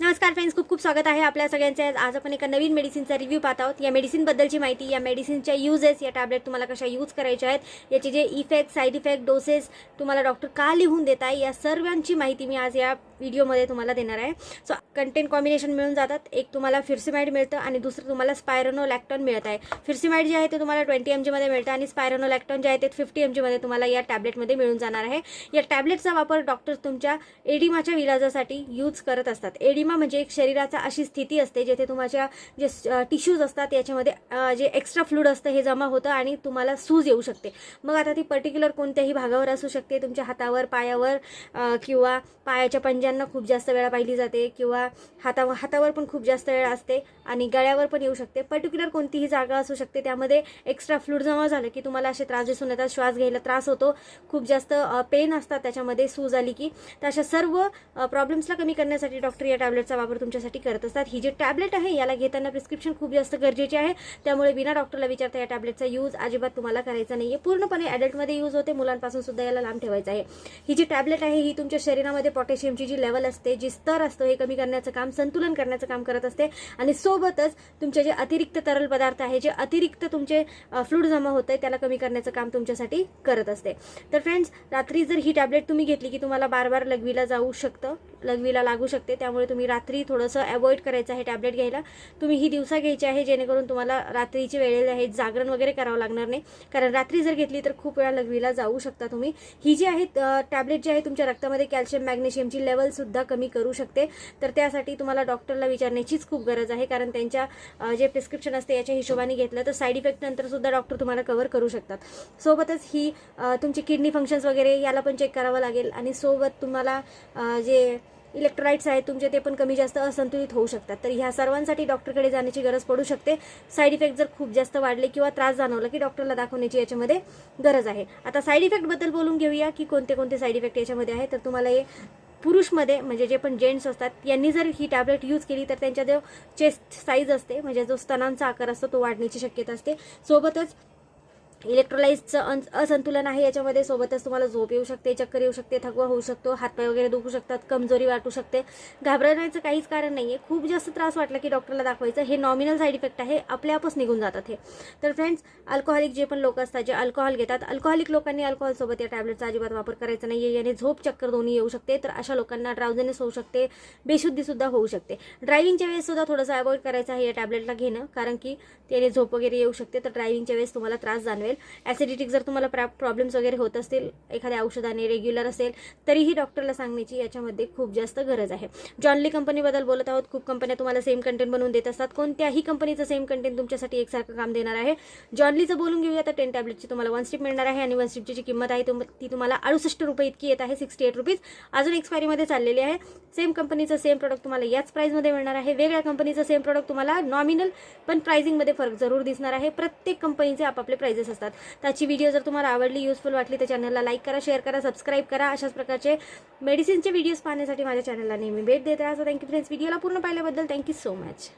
那 नमस्कार फ्रेंड्स खूप खूप स्वागत आहे आपल्या सगळ्यांचे. आज आपण एका नवीन मेडिसिनचा रिव्ह्यू पाहत आहोत. या मेडिसिनबद्दलची माहिती या मेडिसिनच्या युजेस या टॅबलेट तुम्हाला कशा यूज करायच्या आहेत याचे जे इफेक्ट साईड इफेक्ट डोसेस तुम्हाला डॉक्टर का लिहून देत आहे या सर्वांची माहिती मी आज या व्हिडिओमध्ये तुम्हाला देणार आहे. सो कंटेंट कॉम्बिनेशन मिळून जातात. एक तुम्हाला फिरसिमाइड मिळतं आणि दुसरं तुम्हाला स्पायरोनो लॅक्टॉन मिळत आहे. फिरसिमाइड जे आहे ते तुम्हाला ट्वेंटी एम जीमध्ये मिळतं आणि स्पायरनो लॅक्टॉन जे आहे ते फिफ्टी एम जीमध्ये तुम्हाला या टॅबलेटमध्ये मिळून जाणार आहे. या टॅबलेटचा वापर डॉक्टर्स तुमच्या एडिमाच्या विलाजासाठी यूज करत असतात. एडिमा म्हणजे एक शरीराचा अशी स्थिती असते जेथे तुमच्या जे टिश्यूज असतात याच्यामध्ये जे एक्स्ट्रा फ्लूड असतं हे जमा होतं आणि तुम्हाला सूज येऊ शकते. मग आता ती पर्टिक्युलर कोणत्याही भागावर असू शकते. तुमच्या हातावर पायावर किंवा पायाच्या पंजांना खूप जास्त वेळा पाहिली जाते किंवा हाता हातावर पण खूप जास्त वेळा असते आणि गळ्यावर पण येऊ शकते. पर्टिक्युलर कोणतीही जागा असू शकते. त्यामध्ये एक्स्ट्रा फ्लूड जमा झालं की तुम्हाला असे त्रास दिसून येतात श्वास घ्यायला त्रास होतो खूप जास्त पेन असतात त्याच्यामध्ये सूज आली की. तर अशा सर्व प्रॉब्लेम्सला कमी करण्यासाठी डॉक्टर या टॅबलेटचा वापर तुमच्यासाठी करत असतात. ही जी टॅबलेट आहे याला घेताना प्रिस्क्रिप्शन खूप जास्त गरजेचे आहे. त्यामुळे बिना डॉक्टरला विचारता या टॅबलेटचा यूज अजिबात तुम्हाला करायचा नाही आहे पूर्णपणे ॲडल्टमध्ये यूज होते मुलांपासून सुद्धा याला लांब ठेवायचं आहे. ही जी टॅबलेट आहे ही तुमच्या शरीरामध्ये पोटॅशियमची जी लेवल असते जी स्तर असतो हे कमी करण्याचं काम संतुलन करण्याचं काम करत असते. आणि सोबतच तुमचे जे अतिरिक्त तरल पदार्थ आहे जे अतिरिक्त तुमचे फ्लूड जमा होत आहे त्याला कमी करण्याचं काम तुमच्यासाठी करत असते. तर फ्रेंड्स रात्री जर ही टॅबलेट तुम्ही घेतली की तुम्हाला बार बार लघवीला जाऊ शकतं लघवीला लागू शकते. त्यामुळे तुम्ही रात्री रात्री थोडंसं अवॉइड करायचं आहे टॅबलेट घ्यायला. तुम्ही ही दिवसा घ्यायची आहे जेणेकरून तुम्हाला रात्रीची वेळेला आहे जागरण वगैरे करावं लागणार नाही. कारण रात्री जर घेतली तर खूप वेळा लघवीला जाऊ शकता तुम्ही. ही जी आहे टॅबलेट जी आहे तुमच्या रक्तामध्ये कॅल्शियम मॅग्नेशियमची लेवलसुद्धा कमी करू शकते. तर त्यासाठी तुम्हाला डॉक्टरला विचारण्याचीच खूप गरज आहे. कारण त्यांच्या जे प्रिस्क्रिप्शन असते याच्या हिशोबाने घेतलं तर साईड इफेक्ट नंतर सुद्धा डॉक्टर तुम्हाला कव्हर करू शकतात. सोबतच ही तुमची किडनी फंक्शन्स वगैरे याला पण चेक करावं लागेल. आणि सोबत तुम्हाला जे इलेक्ट्रोलाइट्स आहेत तुमचे ते पण कमी जास्त असंतुलित होऊ शकतात. तर ह्या सर्वांसाठी डॉक्टरकडे जाण्याची गरज पडू शकते. साईड इफेक्ट जर खूप जास्त वाढले किंवा त्रास जाणवला की डॉक्टरला दाखवण्याची याच्यामध्ये गरज आहे. आता साईड इफेक्टबद्दल बोलून घेऊया की कोणते कोणते साईड इफेक्ट याच्यामध्ये आहे. तर तुम्हाला हे पुरुषमध्ये म्हणजे जे पण जेंट्स असतात यांनी जर ही टॅबलेट यूज केली तर त्यांच्या जो चेस्ट साईज असते म्हणजे जो स्तनांचा आकार असतो तो वाढण्याची शक्यता असते. सोबतच इलेक्ट्रोलाइजचं अन असंतुलन आहे याच्यामध्ये. सोबतच तुम्हाला झोप येऊ शकते चक्कर येऊ शकते थकवा होऊ शकतो हातपाय वगैरे दुखू शकतात कमजोरी वाटू शकते. घाबरण्याचं काहीच कारण नाही आहे खूप जास्त त्रास वाटला की डॉक्टरला दाखवायचं. हे नॉमिनल साईड इफेक्ट आहे. आपल्यापच निघून जातात हे. तर फ्रेंड्स अल्कोहोलिक जे पण लोक असतात जे अल्कोहोल घेतात अल्कोहोलिक लोकांनी अल्कोहोलसोबत या टॅबलेटचा अजिबात वापर करायचा नाही आहे याने झोप चक्कर दोन्ही येऊ शकते. तर अशा लोकांना ड्राउझनेस होऊ शकते. बेशुद्धीसुद्धा होऊ शकते. ड्रायव्हिंगच्या वेळेस सुद्धा थोडंसं अवॉइड करायचं आहे या टॅबलेटला घेणं. कारण की त्याने झोप वगैरे येऊ शकते. तर ड्रायव्हिंगच्या वेळेस तुम्हाला त्रास जाणवेल. ॲसिडिटिक जर तुम्हाला प्रा प्रॉब्लेम्स वगैरे होत असतील एखाद्या औषधाने रेग्युलर असेल तरीही डॉक्टरला सांगण्याची याच्यामध्ये खूप जास्त गरज आहे. जॉनली कंपनीबद्दल बोलत आहोत. खूप कंपन्या तुम्हाला सेम कंटेंट बनवून देत असतात. कोणत्याही कंपनीचं सेम कंटेंट तुमच्यासाठी एकसारखं काम देणार आहे. जॉनलीचं बोलून घेऊया. तर टेन टॅब्लेटची तुम्हाला वन स्ट्रिप मिळणार आहे आणि वन स्ट्रिपची जी किंमत आहे ती तुम्हाला अडुसष्ट रुपये इतकी येत आहे सिक्स्टी एट रुपीज अजून एक्सपायरीमध्ये चाललेली आहे. सेम कंपनीचं सेम प्रोडक्ट तुम्हाला याच प्राईजमध्ये मिळणार आहे. वेगळ्या कंपनीचं सेम प्रोडक्ट तुम्हाला नॉमिनल पण प्राइसिंगमध्ये फरक जरूर दिसणार आहे. प्रत्येक कंपनीचे आपापले प्राइजेस असतात. त्याची व्हिडिओ जर तुम्हाला आवडली युजफुल वाटली तर चॅनलला लाईक करा शेअर करा सबस्क्राईब करा. अशाच प्रकारचे मेडिसिनचे व्हिडिओज पाहण्यासाठी माझ्या चॅनलला नेहमी भेट देत राहा. सो थँक्यू फ्रेंड्स व्हिडिओला पूर्ण पाहिल्याबद्दल थँक्यू सो मच